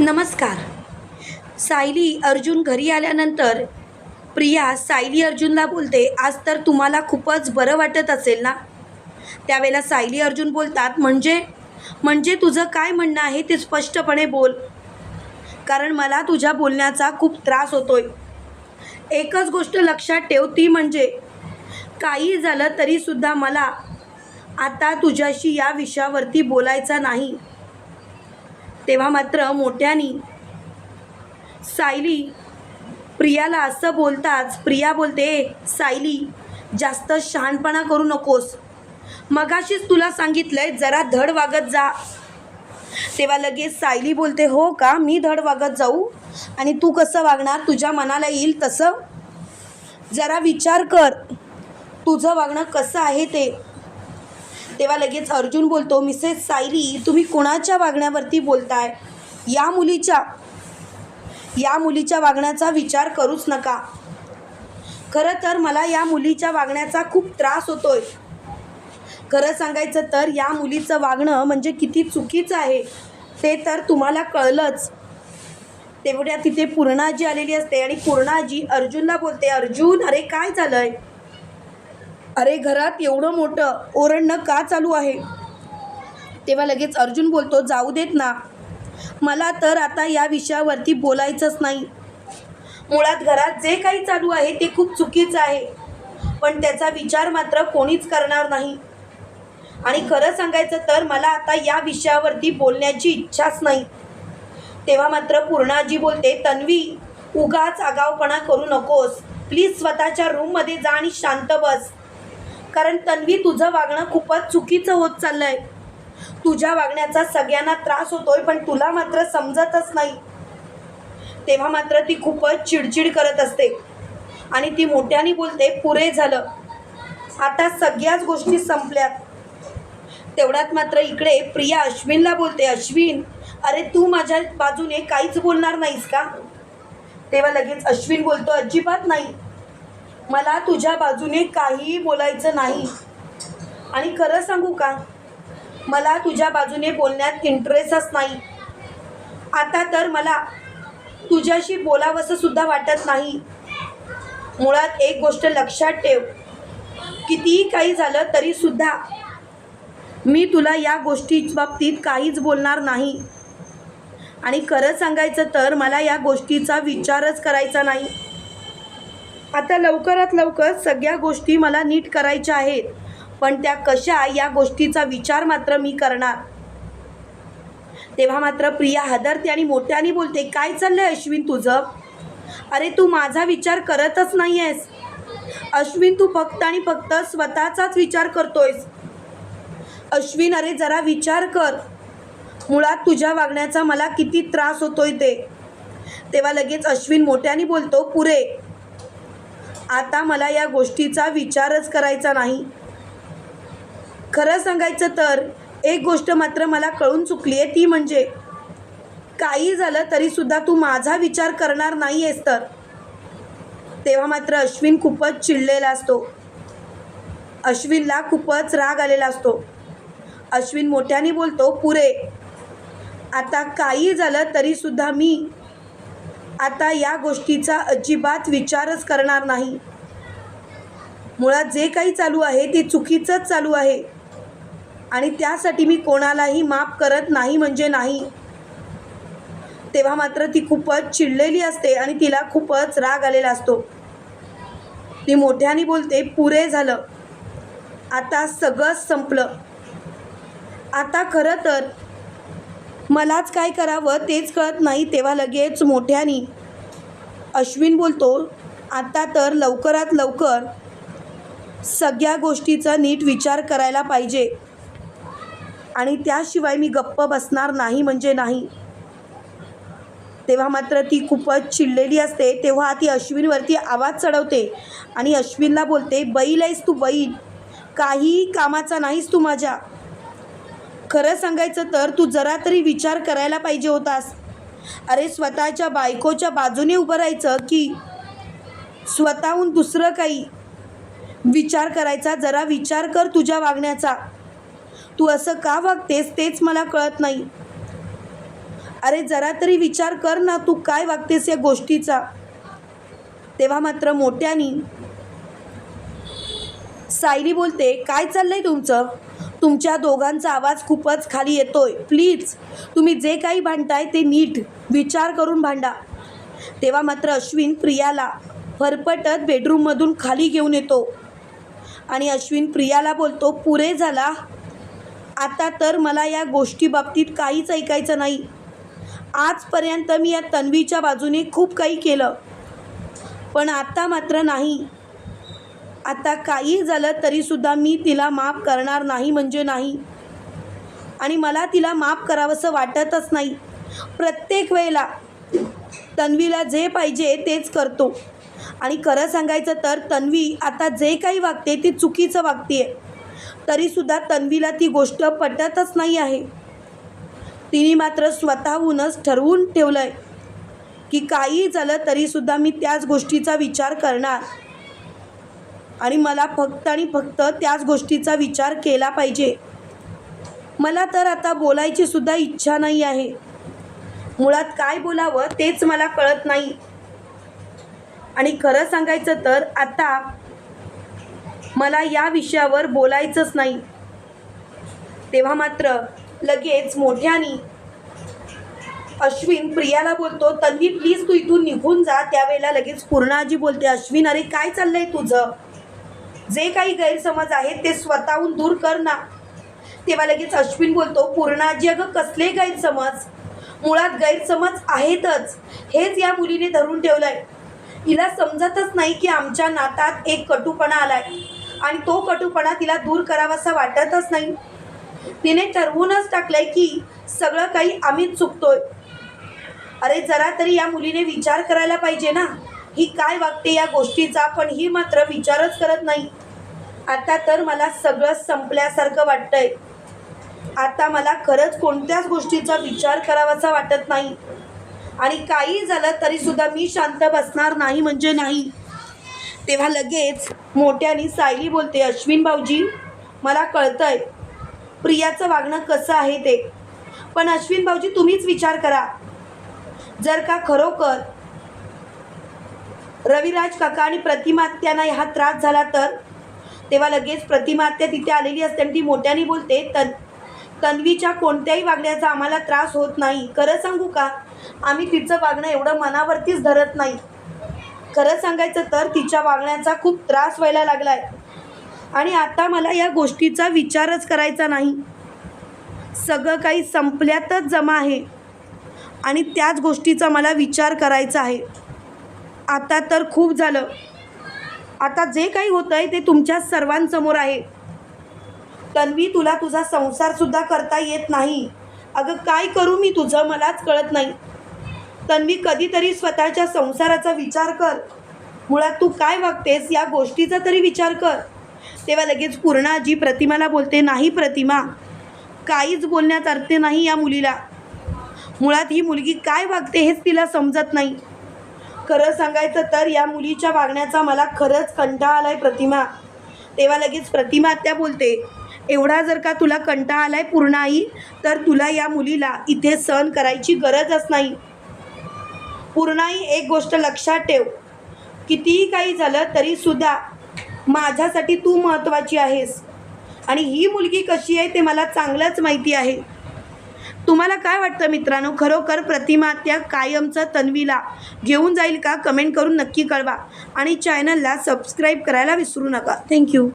नमस्कार. सायली अर्जुन घरी आल्यानंतर प्रिया सायली अर्जुनला बोलते आज तर तुम्हाला खूपच बरं वाटत असेल ना? त्यावेळेला सायली अर्जुन बोलतात म्हणजे? म्हणजे तुझं काय म्हणणं आहे ते स्पष्टपणे बोल. कारण मला तुझ्या बोलण्याचा खूप त्रास होतोय. एकच गोष्ट लक्षात ठेव ती म्हणजे काही झालं तरीसुद्धा मला आता तुझ्याशी या विषयावरती बोलायचा नाही. तेव्हा मात्र मोठ्यानी सायली प्रियाला असं बोलताच प्रिया बोलते सायली जास्त शहाणपणा करू नकोस. मगाशीच तुला सांगितलंय जरा धड वागत जा. तेव्हा लगेच सायली बोलते हो का? मी धड वागत जाऊ? आणि तू कसं वागणार? तुझ्या मनाला येईल तसं? जरा विचार कर. तुझं वागणं कसं आहे ते? तेव्हा लगेच अर्जुन बोलतो मिसेस सायली तुम्ही कोणाच्या वागण्यावरती बोलताय? या मुलीच्या या मुलीच्या वागण्याचा विचार करूच नका. खरं तर मला या मुलीच्या वागण्याचा खूप त्रास होतोय. खरं सांगायचं तर या मुलीचं वागणं म्हणजे किती चुकीचं आहे ते तर तुम्हाला कळलंच. तेवढ्या तिथे पूर्णाजी आलेली असते आणि पूर्णाजी अर्जुनला बोलते अर्जुन अरे काय झालं आहे अरे घरात एवढं मोठं ओरडणं का चालू आहे? तेव्हा लगेच अर्जुन बोलतो जाऊ देत ना. मला तर आता या विषयावरती बोलायचंच नाही. मुळात घरात जे काही चालू आहे ते खूप चुकीचं आहे. पण त्याचा विचार मात्र कोणीच करणार नाही. आणि खरं सांगायचं तर मला आता या विषयावरती बोलण्याची इच्छाच नाही. तेव्हा मात्र पूर्णाजी बोलते तन्वी उगाच आगावपणा करू नकोस. प्लीज स्वतःच्या रूममध्ये जा आणि शांत बस. कारण तन्वी तुझं वागणं खूपच चुकीचं होत चाललं आहे तुझ्या वागण्याचा सगळ्यांना त्रास होतोय पण तुला मात्र समजतच नाही. तेव्हा मात्र ती खूपच चिडचिड करत असते. आणि ती मोठ्याने बोलते पुरे झालं. आता सगळ्याच गोष्टी संपल्यात. तेवढ्यात मात्र इकडे प्रिया अश्विनला बोलते अश्विन अरे तू माझ्या बाजूने काहीच बोलणार नाहीस का? तेव्हा लगेच अश्विन बोलतो अजिबात नाही. मला तुझ्या बाजूने काहीही बोलायचं नाही. आणि खरं सांगू का? मला तुझ्या बाजूने बोलण्यात इंटरेस्टच नाही. आता तर मला तुझ्याशी बोलावंसंसुद्धा वाटत नाही. मुळात एक गोष्ट लक्षात ठेव. कितीही काही झालं तरीसुद्धा मी तुला या गोष्टी बाबतीत काहीच बोलणार नाही. आणि खरं सांगायचं तर मला या गोष्टीचा विचारच करायचा नाही. आता लवकरात लवकर सगळ्या गोष्टी मला नीट करायच्या आहेत. पण त्या कशा या गोष्टीचा विचार मात्र मी करणार. तेव्हा मात्र प्रिया हादरते आणि मोठ्याने बोलते काय चाललंय अश्विन तुझं? अरे तू माझा विचार करतच नाही आहेस अश्विन तू फक्त आणि फक्त स्वतःचाच विचार करतोयस. अश्विन अरे जरा विचार कर. मुळात तुझ्या वागण्याचा मला किती त्रास होतोय ते. तेव्हा लगेच अश्विन मोठ्याने बोलतो पुरे आता मला या गोष्टीचा विचारच करायचा नाही. खरं सांगायचं तर एक गोष्ट मात्र मला कळून चुकली आहे ती म्हणजे काही झालं तरीसुद्धा तू माझा विचार करणार नाही आहेस तर तेव्हा मात्र अश्विन खूपच चिडलेला असतो. अश्विनला खूपच राग आलेला असतो. अश्विन मोठ्याने बोलतो पुरे आता काही झालं तरीसुद्धा मी आता या गोष्टीचा अजिबात विचारच करणार नाही. मुळात जे काही चालू आहे ते चुकीचंच चालू आहे. आणि त्यासाठी मी कोणालाही माफ करत नाही म्हणजे नाही. तेव्हा मात्र ती खूपच चिडलेली असते आणि तिला खूपच राग आलेला असतो. ती मोठ्याने बोलते पुरे झालं. आता सगळंच संपलं. आता खरं तर मलाच काय करावं तेच कळत नाही तेव्हा लगेच मोठ्यानी अश्विन बोलतो आता तर लवकरात लवकर सगळ्या गोष्टीचा नीट विचार करायला पाहिजे. आणि त्याशिवाय मी गप्प बसणार नाही म्हणजे नाही. तेव्हा मात्र ती खूपच चिडलेली असते तेव्हा ती अश्विनवरती आवाज चढवते आणि अश्विनला बोलते बैल आहेस तू बैल काही कामाचा नाहीस तू माझ्या. खरं सांगायचं तर तू जरा तरी विचार करायला पाहिजे होतास. अरे स्वतःच्या बायकोच्या बाजूने उभं राहायचं की स्वतःहून दुसरं काही? विचार करायचा जरा विचार कर तुझ्या वागण्याचा. तू असं का वागतेस तेच मला कळत नाही. अरे जरा तरी विचार कर ना तू काय वागतेस या गोष्टीचा. तेव्हा मात्र मोठ्यानी सायली बोलते काय चाललंय तुमचं? तुमच्या दोघांचा आवाज खूपच खाली येतोय. प्लीज तुम्ही जे काही भांडताय ते नीट विचार करून भांडा. तेव्हा मात्र अश्विन प्रियाला फरफटत बेडरूममधून खाली घेऊन येतो. आणि अश्विन प्रियाला बोलतो पुरे झाला. आता तर मला या गोष्टी बाबतीत काहीच ऐकायचं नाही. आजपर्यंत मी या तन्वीच्या बाजूने खूप काही केलं. पण आता मात्र नाही. आता काही झालं तरीसुद्धा मी तिला माफ करणार नाही म्हणजे नाही. आणि मला तिला माफ करावंसं वाटतच नाही. प्रत्येक वेळेला तन्वीला जे पाहिजे तेच करतो. आणि खरं सांगायचं तर तन्वी आता जे काही वागते ते चुकीचं वागते तरीसुद्धा तन्वीला ती गोष्ट पटतच नाही आहे. तिने मात्र स्वतःहूनच ठरवून ठेवलं आहे की काही झालं तरीसुद्धा मी त्याच गोष्टीचा विचार करणार. आणि मला फक्त आणि फक्त त्याच गोष्टीचा विचार केला पाहिजे. मला तर आता बोलायची सुद्धा इच्छा नाही आहे. मुळात काय बोलावं तेच मला कळत नाही. आणि खरं सांगायचं तर आता मला या विषयावर बोलायचंच नाही. तेव्हा मात्र लगेच मोठ्यानी अश्विन प्रियाला बोलतो तन्वी प्लीज तू इथून निघून जा त्यावेळेला लगेच पूर्णाजी बोलते अश्विन अरे काय चाललंय तुझं? जे काही गैरसमज आहेत ते स्वतःहून दूर कर ना. तेव्हा लगेच अश्विन बोलतो पूर्णाजी अगं कसले गैरसमज? मुळात गैरसमज आहेतच. हेच या मुलीने धरून ठेवलंय. तिला समजतच नाही की आमच्या नातात एक कटुपणा आलाय आणि तो कटुपणा तिला दूर करावासा वाटतच नाही. तिने ठरवूनच टाकलंय की सगळं काही आम्हीच चुकतोय. अरे जरा तरी या मुलीने विचार करायला पाहिजे ना. ही काय वागते या गोष्टीचा पण ही मात्र विचारच करत नाही. आता तर मला सगळं संपल्यासारखं वाटतंय. आता मला खरंच कोणत्याच गोष्टीचा विचार करावासा वाटत नाही. आणि काही झालं तरी सुद्धा मी शांत बसणार नाही म्हणजे नाही. तेव्हा लगेच मोठ्याने सायली बोलते अश्विन भाऊजी मला कळतंय. प्रियाचं वागणं कसं आहे ते. पण अश्विन भाऊजी तुम्हीच विचार करा. जर का खरोखर रविराज काका आणि प्रतिमात्यांना हा त्रास झाला तर? तेव्हा लगेच प्रतिमात्या तिथे आलेली असते आणि ती मोठ्याने बोलते तन तन्वीच्या कोणत्याही वागण्याचा आम्हाला त्रास होत नाही. खरं सांगू का? आम्ही तिचं वागणं एवढं मनावरतीच धरत नाही. खरं सांगायचं तर तिच्या वागण्याचा खूप त्रास व्हायला लागला आहे आणि आता मला या गोष्टीचा विचारच करायचा नाही. सगळं काही संपल्यातच जमा आहे आणि त्याच गोष्टीचा मला विचार करायचा आहे. आता तर खूप झालं. आता जे काही होतं आहे ते तुमच्या सर्वांसमोर आहे. तन्वी तुला तुझा संसारसुद्धा करता येत नाही. अगं काय करू मी तुझं मलाच कळत नाही. तन्वी कधीतरी स्वतःच्या संसाराचा विचार कर. मुळात तू काय वागतेस या गोष्टीचा तरी विचार कर. तेव्हा लगेच पूर्णा जी प्रतिमाला बोलते नाही प्रतिमा काहीच बोलण्यात अर्थ नाही या मुलीला. मुळात ही मुलगी काय वागते हेच तिला समजत नाही. खरं सांगायचं तर या मुलीच्या वागण्याचा मला खरंच कंटाळा आलाय प्रतिमा. तेव्हा लगेच प्रतिमा त्या बोलते एवढा जर का तुला कंटाळा आलाय पूर्ण आई तर तुला या मुलीला इथे सहन करायची गरजच नाही. पूर्णाई एक गोष्ट लक्षात ठेव कितीही काही झालं तरीसुद्धा माझ्यासाठी तू महत्त्वाची आहेस. आणि ही मुलगी कशी आहे ते मला चांगलंच माहिती आहे. तुम्हाला काय वाटतं मित्रांनो? खरोखर प्रतिमा त्या कायमचं तन्वीला घेऊन जाईल का? कमेंट करून नक्की कळवा. आणि चॅनलला सबस्क्राईब करायला विसरू नका. थँक्यू